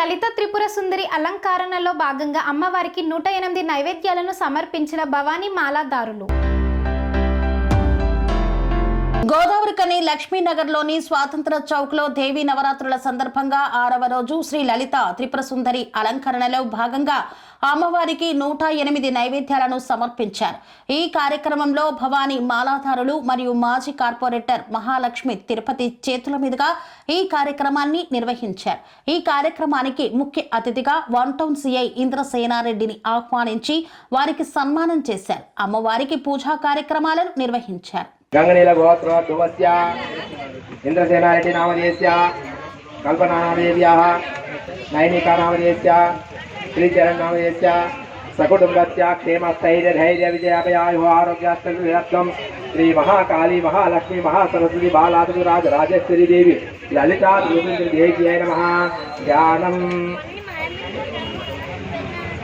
లలిత త్రిపుర సుందరి అలంకరణలో భాగంగా అమ్మవారికి నూట ఎనిమిది నైవేద్యాలను సమర్పించిన భవానీ మాలాదారులు. గోదావరి కని లక్ష్మీనగర్లోని స్వాతంత్ర చౌక్లో దేవీ నవరాత్రుల సందర్భంగా ఆరవ రోజు శ్రీ లలిత త్రిపుర సుందరి అలంకరణలో భాగంగా అమ్మవారికి నూట ఎనిమిది నైవేద్యాలను సమర్పించారు. ఈ కార్యక్రమంలో భవానీ మాలాధారులు మరియు మాజీ కార్పొరేటర్ మహాలక్ష్మి తిరుపతి చేతుల మీదుగా ఈ కార్యక్రమాన్ని నిర్వహించారు. ఈ కార్యక్రమానికి ముఖ్య అతిథిగా వన్ టౌన్ సిఐ ఇంద్రసేనారెడ్డిని ఆహ్వానించి వారికి సన్మానం చేశారు. అమ్మవారికి పూజా కార్యక్రమాలను నిర్వహించారు. గంగనీల గోత్రోద్భవస్య ఇంద్రసేనారెడ్డి నామధేయస్య కల్పనానామదేవ్యాः నైనికా నామధేయస్య శ్రీచరణ్ నామధేయస్య సకుటుంబస్య క్షేమస్థైర్యధైర్య విజయాపయాయు ఆరోగ్యాస్తం శ్రీ మహాకాళి మహాలక్ష్మి మహాసరస్వతి బాలాదులు రాజేశ్వరి దేవి లలితా దేవి నమ ధ్యానం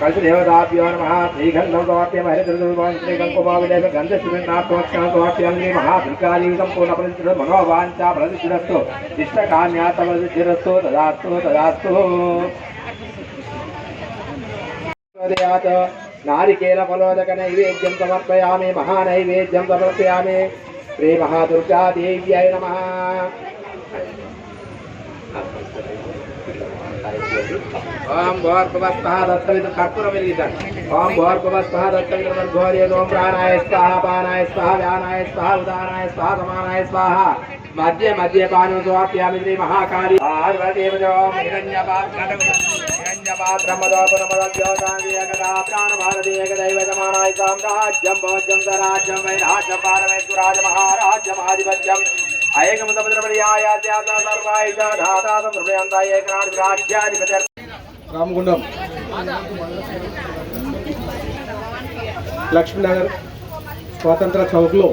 కల్పదేవతాభ్యో నమ శ్రీగంధం సమర్ప్యం హరిద్రదుర్భం శ్రీకంకుమావిలేక గంధశ్రీనాథోక్షం సమర్ప్యం శ్రీ మహాదుర్గాదీ సంపూర్ణ ప్రతిష్ఠిత మనోవాంఛా ప్రతిష్ఠిరస్తు ఇష్టకామ్యాత ప్రతిష్ఠిరస్తు తదాస్తు తదాస్తు महोदयात् महानैवेद्यम समर्पया महानैवेद्यं समर्पयामि। देव्याय नमः। ओम भोर्भुवस्वः दत्तविद कर्पूरमिलितम् ओम भोर्भुवस्वः दत्तविदमद्घोर्ये ओम प्राणाय स्वाहा, पानाय स्वाहा, व्यानाय स्वाहा, उदानाय स्वाहा, समानाय स्वाहा। మధ్య మధ్య పాను స్వాప్యామి మహాకాళి పార్వతీమజో హిరణ్యపాత్రమదోపురమదవ్యోదాంగేకదా ప్రాణభారతీయకదైవతమానాయ భోజ్యం సరాజ్యం వైరాజ్యం రామగుండం. లక్ష్మీనగర్ స్వాతంత్ర చౌక్లో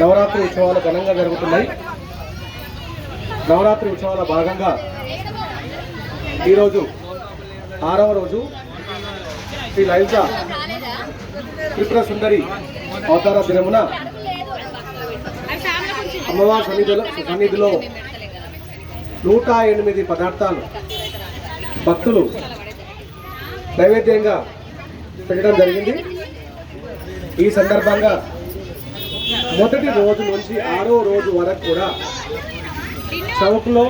నవరాత్రి ఉత్సవాలు ఘనంగా జరుగుతున్నాయి. నవరాత్రి ఉత్సవాల భాగంగా ఈరోజు ఆరవ రోజు శ్రీ లలిత త్రిపుర సుందరి అవతార దినమున అమ్మవారి సన్నిధిలో సన్నిధిలో నూట ఎనిమిది పదార్థాలు భక్తులు నైవేద్యంగా పెట్టడం జరిగింది. ఈ సందర్భంగా మొదటి రోజు నుంచి ఆరో రోజు వరకు కూడా చౌక్లో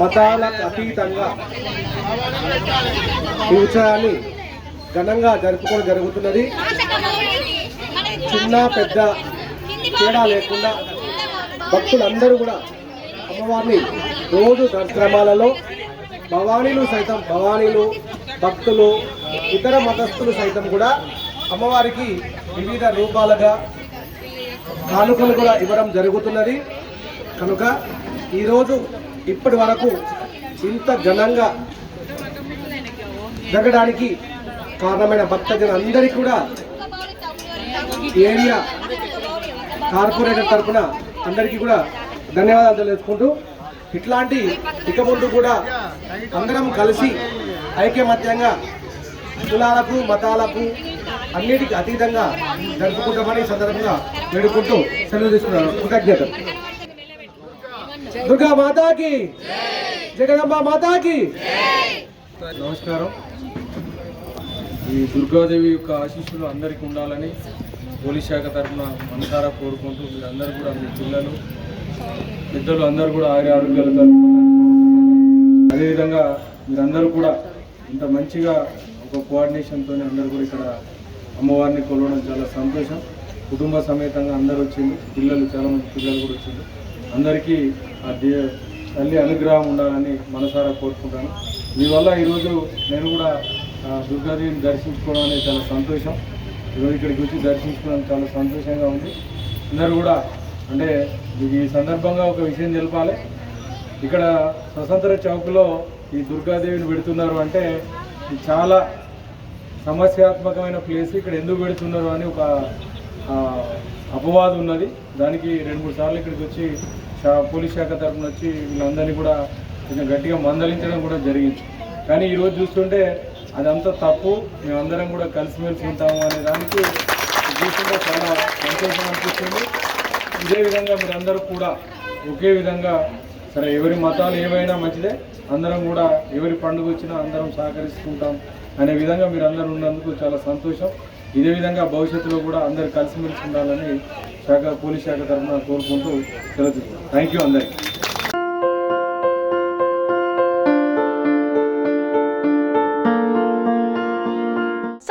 మతాలకు అతీతంగా ఈ ఉత్సవాన్ని ఘనంగా జరుపుకోవడం జరుగుతున్నది. చిన్న పెద్ద తేడా లేకుండా భక్తులందరూ కూడా అమ్మవారిని రోజు కార్యక్రమాలలో భవానీలు సైతం భవానీలు భక్తులు ఇతర మతస్థులు సైతం కూడా అమ్మవారికి వివిధ రూపాలుగా కానుకలు కూడా ఇవ్వడం జరుగుతున్నది. కనుక ఈరోజు ఇప్పటి వరకు ఇంత ఘనంగా జరగడానికి కారణమైన భక్తజన అందరికీ కూడా ఏరియా కార్పొరేటర్ తరఫున అందరికీ కూడా ధన్యవాదాలు తెలుసుకుంటూ ఇట్లాంటి ఇక ముందు కూడా అందరం కలిసి ఐక్యమత్యంగా కులాలకు మతాలకు అన్నిటికీ అతీతంగా జరుపుకుంటామని సందర్భంగా వేడుకుంటూ సెలవు తీసుకున్నాను కృతజ్ఞతలు. దుర్గా మాతాకి జగదంబ మాతాకి నమస్కారం. ఈ దుర్గాదేవి యొక్క ఆశీస్సులు అందరికీ ఉండాలని పోలీస్ శాఖ తరఫున మనసారా కోరుకుంటూ మీరందరూ కూడా మీ పిల్లలు పెద్దలు అందరూ కూడా ఆరోగ్య ఆరోగ్యాలతో అదేవిధంగా మీరందరూ కూడా ఇంత మంచిగా ఒక కోఆర్డినేషన్తో అందరూ కూడా ఇక్కడ అమ్మవారిని కొలవడం చాలా సంతోషం. కుటుంబ సమేతంగా అందరూ వచ్చింది పిల్లలు చాలా మంది పిల్లలు కూడా వచ్చింది అందరికీ ఆ దే తల్లి అనుగ్రహం ఉండాలని మనసారా కోరుకుంటాను. మీ వల్ల ఈరోజు నేను కూడా దుర్గాదేవిని దర్శించుకోవడం అనేది చాలా సంతోషం. ఈరోజు ఇక్కడికి వచ్చి దర్శించుకోవడం చాలా సంతోషంగా ఉంది. అందరూ కూడా అంటే ఈ సందర్భంగా ఒక విషయం తెలపాలి. ఇక్కడ స్వతంత్ర చౌక్లో ఈ దుర్గాదేవిని పెడుతున్నారు అంటే చాలా సమస్యాత్మకమైన ప్లేస్ ఇక్కడ ఎందుకు పెడుతున్నారు అని ఒక అపవాదం ఉన్నది. దానికి రెండు మూడు సార్లు ఇక్కడికి వచ్చి శా- పోలీస్ శాఖ తరఫున వచ్చి వీళ్ళందరినీ కూడా కొంచెం గట్టిగా మందలించడం కూడా జరిగింది. కానీ ఈరోజు చూస్తుంటే అదంతా తప్పు. మేమందరం కూడా కలిసిమెలిసి ఉంటాము అనే దానికి చూస్తుంటే చాలా సంతోషం అనిపిస్తుంది. ఇదే విధంగా మీరందరూ కూడా ఒకే విధంగా సరే ఎవరి మతాలు ఏవైనా మంచిదే అందరం కూడా ఎవరి పండుగ వచ్చినా అందరం సహకరిస్తుంటాం అనే విధంగా మీరు అందరూ ఉన్నందుకు చాలా సంతోషం. ఇదే విధంగా భవిష్యత్తులో కూడా అందరు కలిసిమెలిసి ఉండాలని శాఖ పోలీస్ శాఖ తరఫున కోరుకుంటూ తెలుస్తుంది థ్యాంక్ యూ అందరికీ.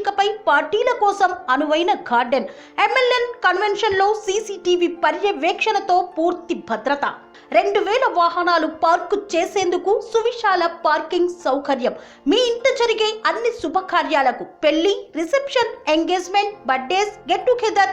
పచ్చికపై పార్టీల కోసం అనువైన గార్డెన్. ఎమ్మెల్యే కన్వెన్షన్లో సీసీటీవీ పర్యవేక్షణతో పూర్తి భద్రత. రెండు వేల వాహనాలు పార్కు చేసేందుకు సువిశాల పార్కింగ్ సౌకర్యం. మీ ఇంట జరిగే అన్ని శుభకార్యాలకు పెళ్ళి reception engagement birthdays get together